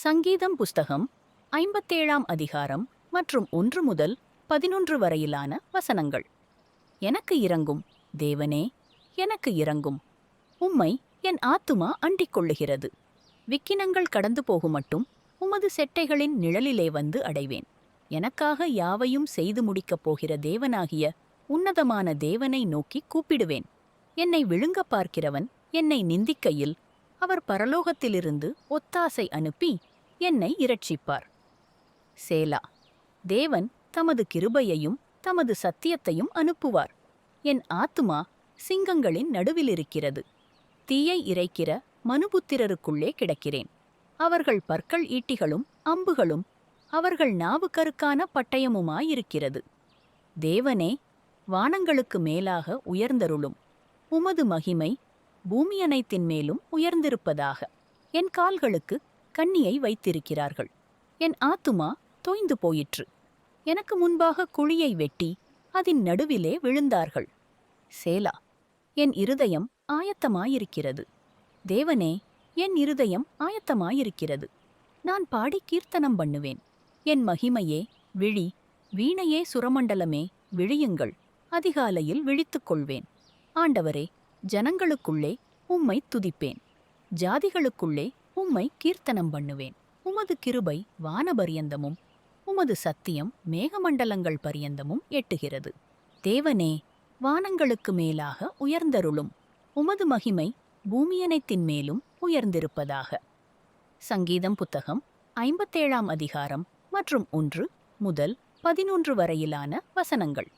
சங்கீதம் புஸ்தகம் ஐம்பத்தேழாம் அதிகாரம் மற்றும் ஒன்று முதல் பதினொன்று வரையிலான வசனங்கள். எனக்கு இறங்கும் தேவனே எனக்கு இறங்கும் உம்மை என் ஆத்துமா அண்டிக் கொள்ளுகிறது விக்கினங்கள் கடந்து போகுமட்டும் உமது செட்டைகளின் நிழலிலே வந்து அடைவேன். எனக்காக யாவையும் செய்து முடிக்கப் போகிற தேவனாகிய உன்னதமான தேவனை நோக்கி கூப்பிடுவேன். என்னை விழுங்கப் பார்க்கிறவன் என்னை நிந்திக்கையில் அவர் பரலோகத்திலிருந்து ஒத்தாசை அனுப்பி என்னை இரட்சிப்பார். சேலா தேவன் தமது கிருபையையும் தமது சத்தியத்தையும் அனுப்புவார். என் ஆத்துமா சிங்கங்களின் நடுவிலிருக்கிறது. தீயை இறைக்கிற மனுபுத்திரருக்குள்ளே கிடக்கிறேன். அவர்கள் பற்கள் ஈட்டிகளும் அம்புகளும் அவர்கள் நாவுக்கருக்கான பட்டயமுமாயிருக்கிறது. தேவனே வானங்களுக்கு மேலாக உயர்ந்தருளும். உமது மகிமை பூமியனைத்தின் மேலும் உயர்ந்திருப்பதாக. என் கால்களுக்கு கண்ணியை வைத்திருக்கிறார்கள். என் ஆத்துமா தோய்ந்து போயிற்று. எனக்கு முன்பாக குழியை வெட்டி அதன் நடுவிலே விழுந்தார்கள். சேலா என் இருதயம் ஆயத்தமாயிருக்கிறது. தேவனே என் இருதயம் ஆயத்தமாயிருக்கிறது. நான் பாடி கீர்த்தனம் பண்ணுவேன். என் மகிமையே விழி வீணையே சுரமண்டலமே விழியுங்கள். அதிகாலையில் விழித்துக் கொள்வேன். ஆண்டவரே ஜனங்களுக்குள்ளே உம்மை துதிப்பேன். ஜாதிகளுக்குள்ளே உம்மை கீர்த்தனம் பண்ணுவேன். உமது கிருபை வானபரியந்தமும் உமது சத்தியம் மேகமண்டலங்கள் பரியந்தமும் எட்டுகிறது. தேவனே வானங்களுக்கு மேலாக உயர்ந்தருளும். உமது மகிமை பூமியனைத்தின் மேலும் உயர்ந்திருப்பதாக. சங்கீதம் புத்தகம் ஐம்பத்தேழாம் அதிகாரம் மற்றும் ஒன்று முதல் பதினொன்று வரையிலான வசனங்கள்.